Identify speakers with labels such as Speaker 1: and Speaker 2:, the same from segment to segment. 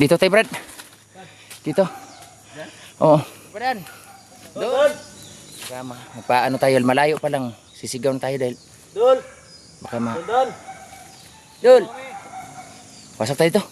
Speaker 1: Dito tayo, Brad. Dito. Oo.
Speaker 2: Brad.
Speaker 3: Doon!
Speaker 1: Kama. Paano tayo? Malayo pa lang. Sisigaw na tayo dahil
Speaker 3: Doon!
Speaker 1: baka ma...
Speaker 3: Doon!
Speaker 1: Dul! Pasok tayo dito.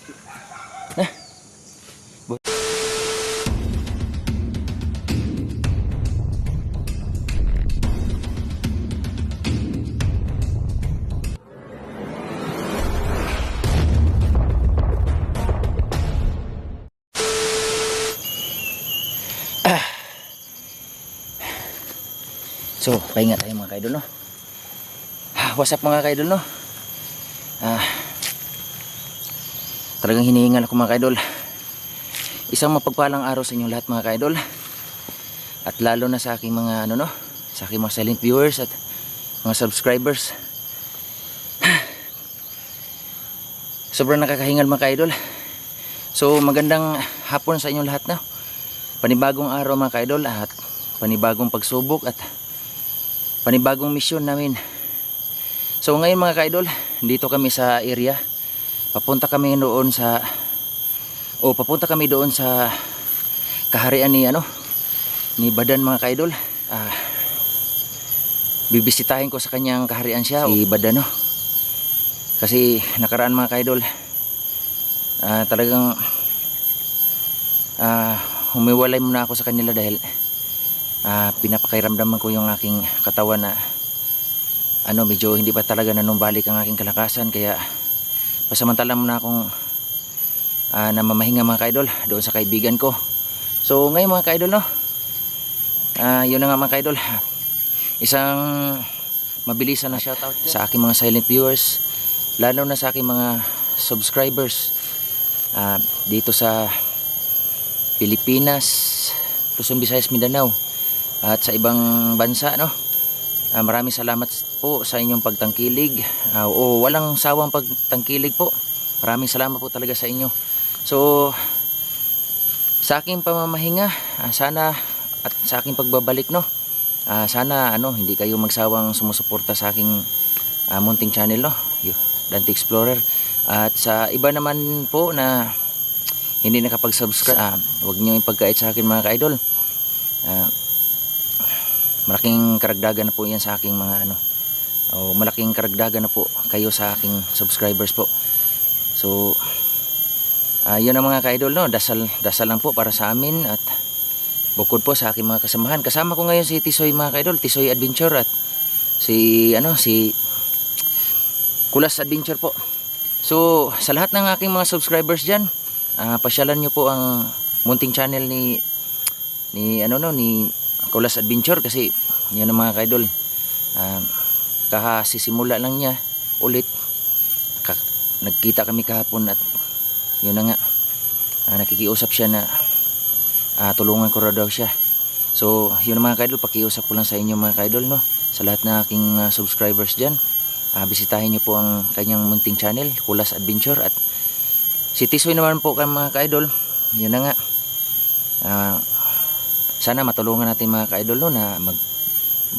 Speaker 1: So, pahinga tayo mga kaidol, no? Ah, What's up mga kaidol, no? Ah, talagang hinihingal ako mga kaidol. Isang mapagpalang araw sa inyong lahat mga kaidol. At lalo na sa aking mga ano no, sa aking mga silent viewers at mga subscribers. Sobrang nakakahingal mga kaidol. So magandang hapon sa inyong lahat na. Panibagong araw mga kaidol at panibagong pagsubok at panibagong misyon namin So ngayon mga kaidol, dito kami sa area. Papunta kami doon sa o papunta kami doon sa kaharian ni ano ni Badan mga kaidol. Ah bibisitahin ko sa kanyang kaharian siya si Badan no. Kasi nakaraan mga kaidol ah talagang ah humiwalay muna ako sa kanila dahil ah pinapakairamdaman ko yung aking katawan na ano medyo hindi pa talaga nanumbalik ang aking kalakasan kaya pasamantala muna akong uh, namamahinga mga kaidol doon sa kaibigan ko. So ngayon mga kaidol no? Ah, yun na nga mga kaidol. Isang mabilisan na shoutout sa aking mga silent viewers lalo na sa aking mga subscribers. Ah, dito sa Pilipinas Luzon, Visayas, Mindanao at sa ibang bansa no Ah, maraming salamat po sa inyong pagtangkilig. Ah, o walang sawang pagtangkilig po. Maraming salamat po talaga sa inyo. So sa aking pamamahinga, ah, sana at sa aking pagbabalik no. ah, sana ano, hindi kayo magsawang sumusuporta sa aking ah, munting channel no. Dante Explorer. At sa iba naman po na hindi nakapag-subscribe, ah, huwag niyo ipagkait sa akin mga ka-idol. Ah, malaking karagdagan na po yan sa aking mga ano. O malaking karagdagan na po kayo sa aking subscribers po. So ah, yun ang mga ka-idol no? Dasal, dasal lang po para sa amin at bukod po sa aking mga kasamahan. Kasama ko ngayon si Tisoy mga ka-idol Tisoy Adventure at si ano si Kulas Adventure po. So sa lahat ng aking mga subscribers dyan ah, pasyalan nyo po ang munting channel ni ni ano no? Ni Kulas Adventure kasi yun ang mga kaidol. Um, kahasisimula lang niya ulit. Ka- nagkita kami kahapon at yun na nga. Ah, nakikiusap siya na ah, tulungan ko raw daw siya. So yun mga kaidol pakiusap ko lang sa inyo mga kaidol no? Sa lahat ng aking ah, subscribers dyan ah, bisitahin nyo po ang kanyang munting channel Kulas Adventure. At si Tisoy naman po ka mga kaidol yun na nga. Ah, sana matulungan natin mga ka-idol no, na mag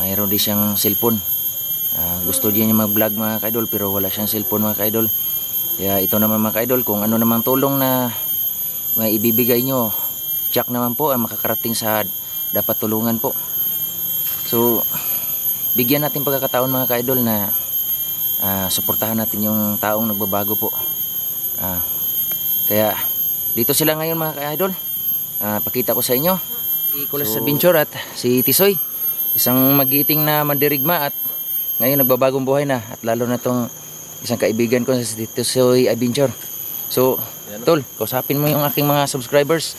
Speaker 1: mayroon din siyang cellphone. Ah, gusto din niya mag-vlog mga ka-idol pero wala siyang cellphone mga ka-idol. Kaya ito naman mga ka-idol kung ano namang tulong na may ibibigay nyo check naman po ang makakarating sa dapat tulungan po. So bigyan natin pagkakataon mga ka-idol na ah, suportahan natin yung taong nagbabago po. Ah, kaya dito sila ngayon mga ka-idol. Ah, pakita ko sa inyo si Kulas
Speaker 2: So-
Speaker 1: Adventure at si Tisoy isang magiting na mandirigma at ngayon nagbabagong buhay na at lalo na tong isang kaibigan ko si Tisoy Adventure so tol kausapin mo yung aking mga subscribers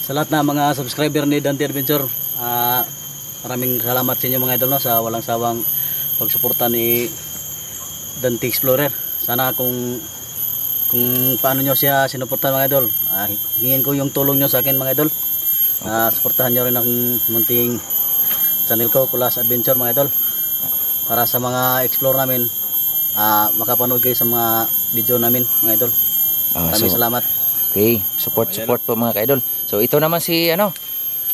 Speaker 3: Sa lahat na mga subscriber ni Dante Adventure, ah, maraming salamat sa inyo mga idol no, sa walang sawang pagsuporta ni Dante Explorer. Sana kung kung paano nyo siya sinuportahan mga idol, ah, hingin ko yung tulong nyo sa akin mga idol. Ah, suportahan nyo rin ang munting channel ko, Kulas Adventure mga idol. Para sa mga explore namin, ah, makapanood kayo sa mga video namin mga idol.
Speaker 1: Ah,
Speaker 3: Maraming
Speaker 1: so,
Speaker 3: salamat.
Speaker 1: okay support support po mga kaidol so ito naman si ano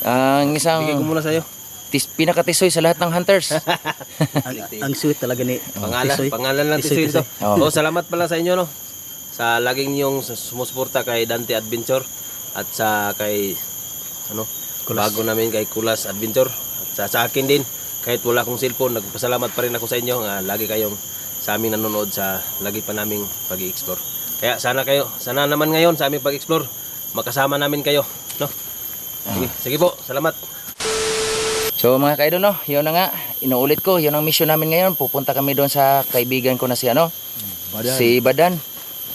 Speaker 1: ang isang
Speaker 2: Bigay ko muna sa'yo.
Speaker 1: tis, pinakatisoy sa lahat ng hunters
Speaker 3: ang, ang sweet talaga ni
Speaker 2: Pangalan,
Speaker 3: Tisoy.
Speaker 2: pangalan lang
Speaker 3: Tisoy,
Speaker 2: Tisoy ito.
Speaker 1: Oo.
Speaker 2: Oh, salamat pala sa inyo no. sa laging niyong sumusuporta kay Dante Adventure at sa kay ano? Bago namin kay Kulas Adventure. At sa, sa akin din kahit wala akong cellphone nagpasalamat pa rin ako sa inyo nga lagi kayong sa amin nanonood sa lagi pa naming pag-explore kaya sana kayo sana naman ngayon sa aming pag-explore makasama namin kayo no? Sige, sige po salamat.
Speaker 1: So mga kaidol no, yun na nga, inuulit ko, yun ang mission namin ngayon. Pupunta kami doon sa kaibigan ko na si ano, si Badan.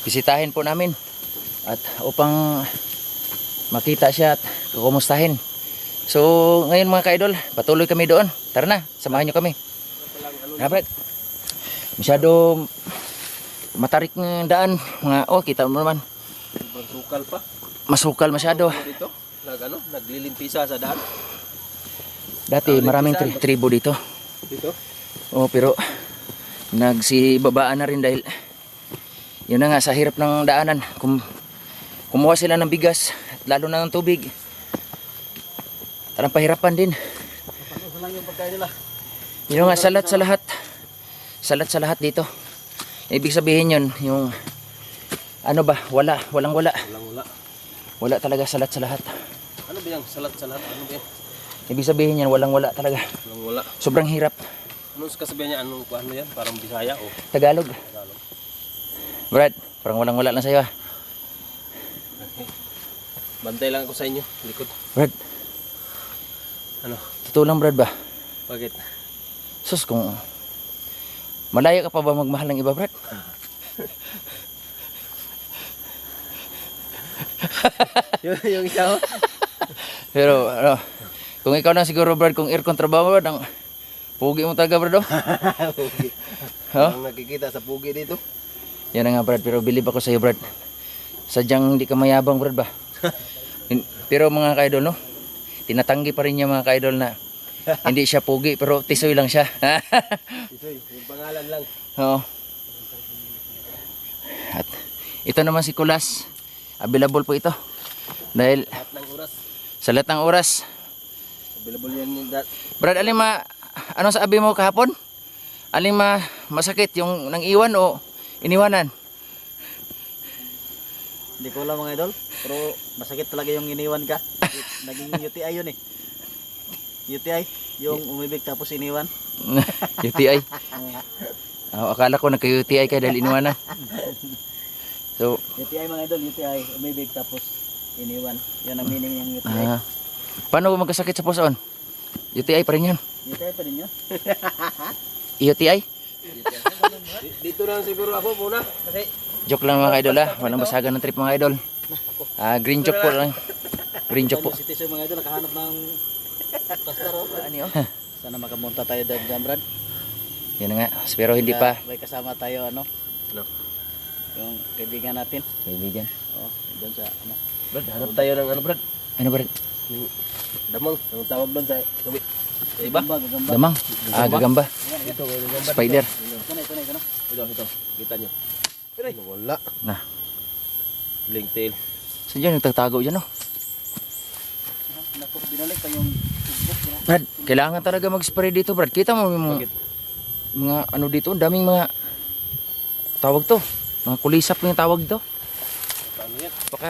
Speaker 1: Bisitahin po namin. At upang makita siya at kukumustahin. So ngayon mga kaidol, patuloy kami doon. Tara na, samahan nyo kami. Brad, masyado matarik ng daan. Mga, oh kita mo naman,
Speaker 2: sukal pa
Speaker 1: masukal masyado.
Speaker 2: dito nag ano naglilimpisa sa daan
Speaker 1: Dati maraming tri- tribo dito.
Speaker 2: dito
Speaker 1: Oh, pero nagsibabaan na rin dahil yun na nga sa hirap ng daanan. Kum kumuha sila ng bigas lalo na ng tubig. Parang pahirapan din.
Speaker 3: Ano?
Speaker 1: Yun nga salat sa lahat. Salat sa lahat dito. Ibig sabihin yun, yung ano ba, wala, walang wala.
Speaker 2: walang wala
Speaker 1: Wala talaga salat sa lahat.
Speaker 2: ano ba yung salat sa lahat ano ba yan
Speaker 1: Ibig sabihin yan, walang wala talaga.
Speaker 2: walang wala
Speaker 1: Sobrang hirap.
Speaker 2: Anong kasabihan niya? Anong ano yan? Parang Bisaya o
Speaker 1: Tagalog.
Speaker 2: Tagalog?
Speaker 1: Brad, parang walang wala lang sa'yo ah.
Speaker 2: Bantay lang ako sa inyo, likod.
Speaker 1: Brad,
Speaker 2: Ano?
Speaker 1: totoo lang Brad ba?
Speaker 2: Bakit?
Speaker 1: Sus, kung malaya ka pa ba magmahal ng iba, Brad?
Speaker 2: yung, yung isa oh.
Speaker 1: Pero, ano, kung ikaw lang siguro, Brad, kung aircon trabaho, Brad, ang pugi mo talaga, Brad, oh. Ha?
Speaker 2: Ang nakikita sa pugi dito.
Speaker 1: Yan na nga, Brad, pero believe ako sa'yo, Brad. Sadyang hindi ka mayabang, Brad, ba? Pero mga kaidol, no? Tinatanggi pa rin niya mga kaidol na hindi siya pugi, pero tisoy lang siya.
Speaker 2: Isoy, yung pangalan lang.
Speaker 1: Oo. At ito naman si Kulas. Available po ito. Dahil
Speaker 2: Lahat ng oras.
Speaker 1: sa lahat ng oras.
Speaker 2: Available yan yung dat.
Speaker 1: Brad, alin ma... Anong sabi mo kahapon? Alin ma... Masakit yung nang iwan o iniwanan?
Speaker 3: Hindi ko alam mga idol. Pero masakit talaga yung iniwan ka. Naging UTI yun eh. UTI. Yung umibig tapos iniwan.
Speaker 1: UTI. Oh, akala ko nagka-UTI ka dahil iniwanan. So,
Speaker 3: UTI mga idol, UTI. Umibig tapos iniwan. Yun ang meaning ng UTI.
Speaker 1: ah, paano kung magkasakit sa puson? UTI pa rin yun.
Speaker 3: UTI pa din yun.
Speaker 1: UTI?
Speaker 2: Di- Dito lang siguro ako muna. Kasi
Speaker 1: Joke lang mga idol ha. Walang basagan ng trip mga idol. Ah, green joke po lang. Green joke po.
Speaker 3: Si Tisoy mga idol, nakahanap ng pastor. Oh.
Speaker 1: Ano yun?
Speaker 3: Sana makamunta tayo doon dyan, Brad.
Speaker 1: Yan nga. Pero hindi pa.
Speaker 3: May kasama tayo, ano?
Speaker 2: Ano?
Speaker 3: Yung kaibigan natin.
Speaker 1: Kaibigan.
Speaker 3: Oh, doon sa, ano?
Speaker 2: Brad, hanap tayo ng ano Brad?
Speaker 1: Ano ba?
Speaker 2: Yung Damang. Ang tawag doon sa gabi. Diba?
Speaker 1: Damang. Ah, gagamba. Spider.
Speaker 3: Ito na, ito na, ito na.
Speaker 2: Ito, ito. Kita nyo. Wala.
Speaker 1: Na.
Speaker 2: Link tail.
Speaker 1: So dyan, nagtatago dyan, no?
Speaker 3: Naku, binalik pa yung.
Speaker 1: Brad, kailangan talaga mag-spray dito, Brad. Kita mo yung mga, mga ano dito, ang daming mga tawag to. Mga kulisap yung tawag to.
Speaker 2: Paano yan?
Speaker 1: Baka,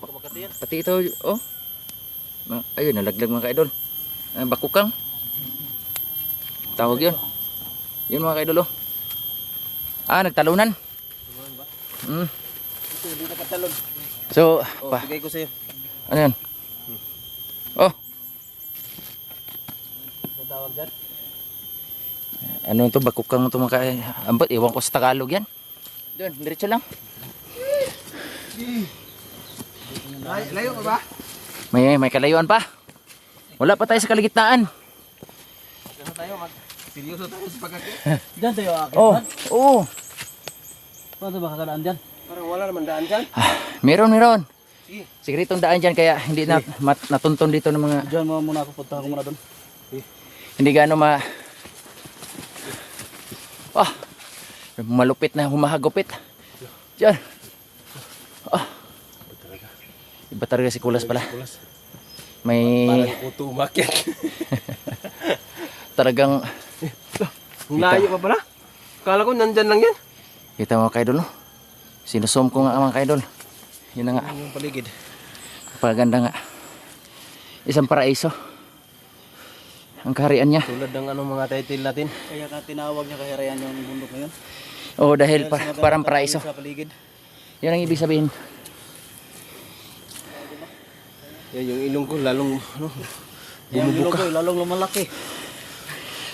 Speaker 2: Baka makati yan.
Speaker 1: pati ito, oh. Ayun, nalaglag mga kaidol. Ah, bakukang. Tawag yun. Yun mga kaidol, oh. Ah, nagtalunan. Mm.
Speaker 2: Ito.
Speaker 1: So,
Speaker 2: Oh,
Speaker 1: pa,
Speaker 2: bigay ko sa'yo.
Speaker 1: ano yun? Oh,
Speaker 2: Ang tawag dyan?
Speaker 1: ano to, bakukang to mga ambot, iwan ko sa Tagalog yan. Doon, diretso lang.
Speaker 2: Layo ka ba?
Speaker 1: May, may kalayuan pa. Wala pa tayo sa kaligitnaan.
Speaker 2: Mag seryoso tayo sa pagkakit.
Speaker 3: Diyan tayo akit.
Speaker 1: Oh,
Speaker 3: Brad.
Speaker 1: oo.
Speaker 3: Paano ba kakadaan dyan?
Speaker 2: Parang wala naman daan dyan.
Speaker 1: Meron, meron.
Speaker 2: Sige.
Speaker 1: Sikretong daan dyan kaya hindi na mat, natunton dito ng mga
Speaker 3: Diyan mo muna ako, punta ako muna doon.
Speaker 1: hindi gaano ma Ah, malupit na humahagupit. Diyan. Ah. Iba talaga si Kulas pala.
Speaker 2: Kulas.
Speaker 1: May
Speaker 2: Parang kuto umakyat.
Speaker 1: talagang
Speaker 2: Ang layo pa pala. Kala ko nandyan lang yan.
Speaker 1: Kita mo kayo no? Sinusum ko nga mga kaidol. Yun na nga.
Speaker 2: Yung paligid.
Speaker 1: Paganda nga. Isang paraiso. Ang kaharian niya.
Speaker 2: Tulad ng ano mga title natin.
Speaker 3: Kaya ka tinawag niya kahirayan yung bundok na yun.
Speaker 1: Oo, dahil pa,
Speaker 3: Dahil sa
Speaker 1: parang paraiso.
Speaker 3: Sa paligid.
Speaker 1: Yun ang ibig sabihin.
Speaker 2: Yan yung ilong ko lalong ano,
Speaker 3: Yung ilong ko, lalong lumalaki.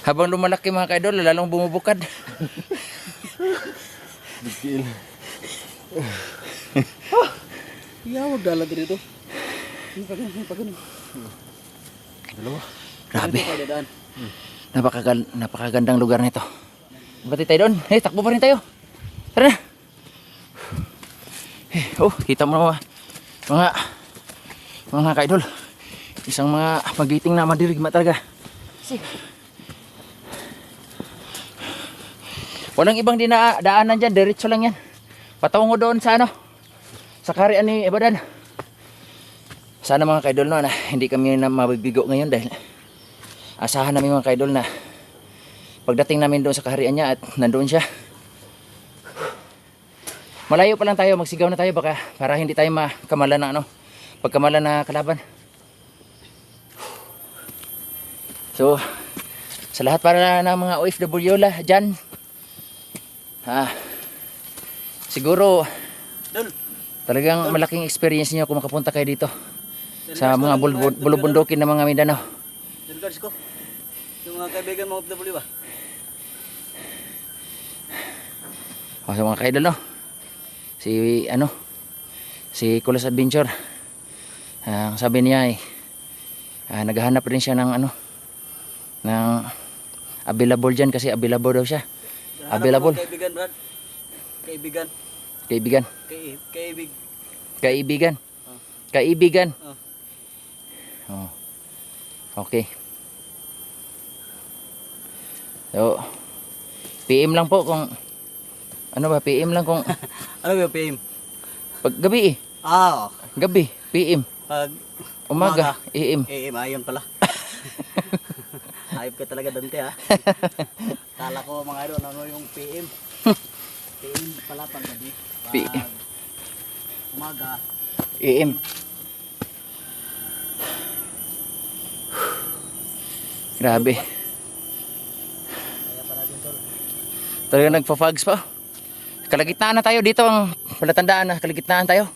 Speaker 1: Habang lumalaki mga kaidol, lalong bumubukad.
Speaker 2: bigil.
Speaker 3: Iyawag dala dito. Hindi pa ganun, hindi pa ganun.
Speaker 2: Dalawa.
Speaker 1: Grabe.
Speaker 3: Dadaan.
Speaker 1: Napakagal, napakagandang lugar nito. Pati tayo doon. Eh, takbo pa rin tayo. Tara na. Eh, oh, kita mo mga mga mga kaidol. Isang mga magiting na madirigma talaga. Si. Walang ibang dina daanan dyan. Diretso lang yan. Patungo doon sa ano. Sa karian ni Ibadan. Sana mga kaidol no, na hindi kami na mabibigo ngayon dahil asahan namin mga kaidol na pagdating namin doon sa kaharian niya at nandoon siya malayo pa lang tayo magsigaw na tayo baka para hindi tayo makamalan na ano pagkamalan na kalaban so sa lahat para ng mga OFW la dyan ah, siguro
Speaker 3: Dol.
Speaker 1: talagang malaking experience niyo kung makapunta kayo dito sa mga bul- bulubundukin ng mga Mindanao
Speaker 3: guys ko. Yung mga kaibigan mga OFW ba?
Speaker 1: O, sa mga kaidol no. Si ano? Si Kulas Adventure. Ah, ang sabi niya ay ah, naghahanap rin siya ng ano ng available diyan kasi available daw siya.
Speaker 3: Hanap
Speaker 1: Available.
Speaker 3: Kaibigan Brad. Kaibigan.
Speaker 1: Kaibigan.
Speaker 3: Kaibig.
Speaker 1: Kaibigan. Kaibigan.
Speaker 3: Oh.
Speaker 1: Oh. Okay. So, PM lang po kung ano ba, PM lang kung
Speaker 3: Ano ba PM?
Speaker 1: pag gabi eh.
Speaker 3: Ah,
Speaker 1: Gabi, PM.
Speaker 3: pag
Speaker 1: Umaga, AM.
Speaker 3: Eh, ayon pala. Ayop ka talaga dante ha. Kala ko mga idol, ano yung PM? PM pala pag gabi. Pag
Speaker 1: PM.
Speaker 3: Umaga.
Speaker 1: AM. Grabe. Talagang nagpa-fogs pa. Kalagitnaan na tayo dito ang palatandaan na kalagitnaan tayo.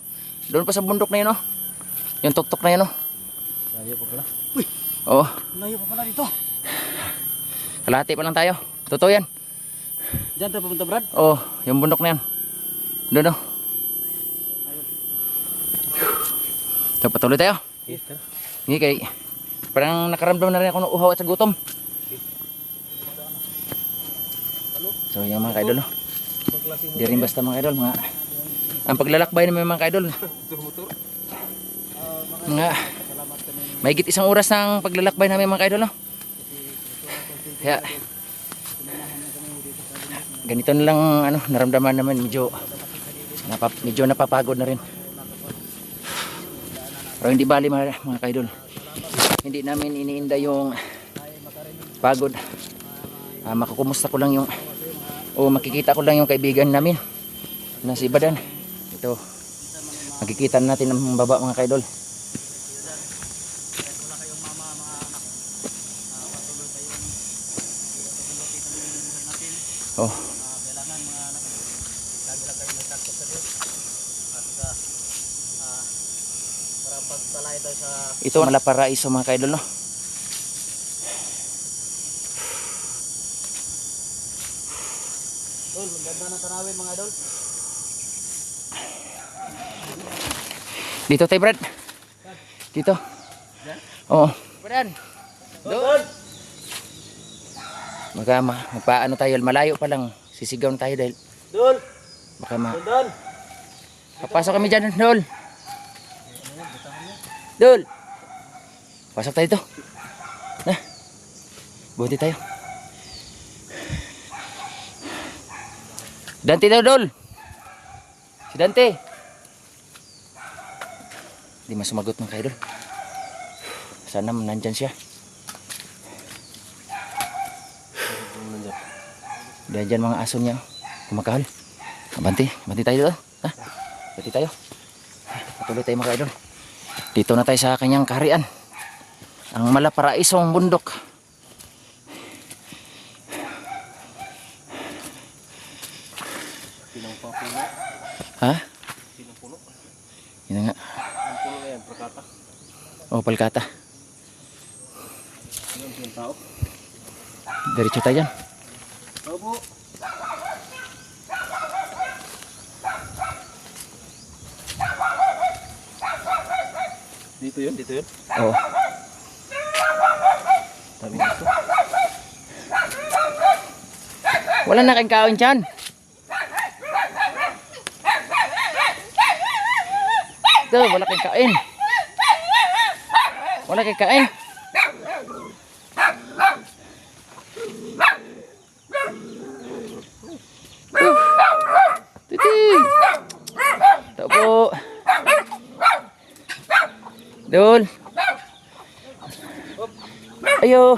Speaker 1: Doon pa sa bundok na yun oh. Yung tuktok na yun oh.
Speaker 3: Layo pa pala. Uy,
Speaker 1: Oo.
Speaker 3: layo pa pala dito.
Speaker 1: Kalahati pa lang tayo. Totoo yan.
Speaker 3: Diyan tayo pupunta Brad.
Speaker 1: Oo. Yung bundok na yan. Doon oh. So, patuloy tayo. Hindi kay parang nakaramdam na rin ako ng uhaw at sa gutom. So yung mga kaidol, no? di rin basta mga kaidol, mga ang paglalakbay namin mga kaidol. Mga mahigit isang oras ng paglalakbay namin mga kaidol, no? Kaya ganito na lang ano, naramdaman naman medyo napap, medyo napapagod na rin. Pero hindi bali mga, kaidol. Hindi namin iniinda yung pagod. Ah, makukumusta ko lang yung o makikita ko lang yung kaibigan namin na si Badan. Ito. Makikita na natin ang baba mga kaidol. Oh.
Speaker 3: Kailangan mga lagi lang kayo nagtakot sa Diyos. At uh, uh, para sa
Speaker 1: Ito ang Malaparaiso mga kaidol no.
Speaker 3: Dol, ang ganda ng tanawin mga idol.
Speaker 1: Dito tayo Brad. Dito. Oo. Brad.
Speaker 3: Doon!
Speaker 1: Baka ma, magpaano tayo, malayo pa lang. Sisigaw na tayo dahil
Speaker 3: Dol!
Speaker 1: baka ma...
Speaker 3: Doon!
Speaker 1: Papasok kami dyan, Dol. Dol. Pasok tayo dito. Na. Buti tayo. Dante daw, Dol. Si Dante. Hindi mas sumagot ng kayo, Dol. Sana nandyan siya. Diyan dyan mga aso niya. Kumakahal. Abanti. Abanti tayo dito. Ha? Pati tayo. Patuloy tayo mga idol. Dito na tayo sa kanyang kaharian. Ang malaparaisong bundok. Ha? Yun na nga.
Speaker 2: Ang puno na yan, prakata.
Speaker 1: Oh, palkata.
Speaker 2: Yung tao.
Speaker 1: Diretso tayo dyan.
Speaker 2: Opo. Dito yun, dito yun.
Speaker 1: Oo.
Speaker 2: Dami dito.
Speaker 1: Wala na kayong kaon dyan. Ito, wala kayong kain. Wala kayong kain. Titi. Ito po. Dol. Ayo.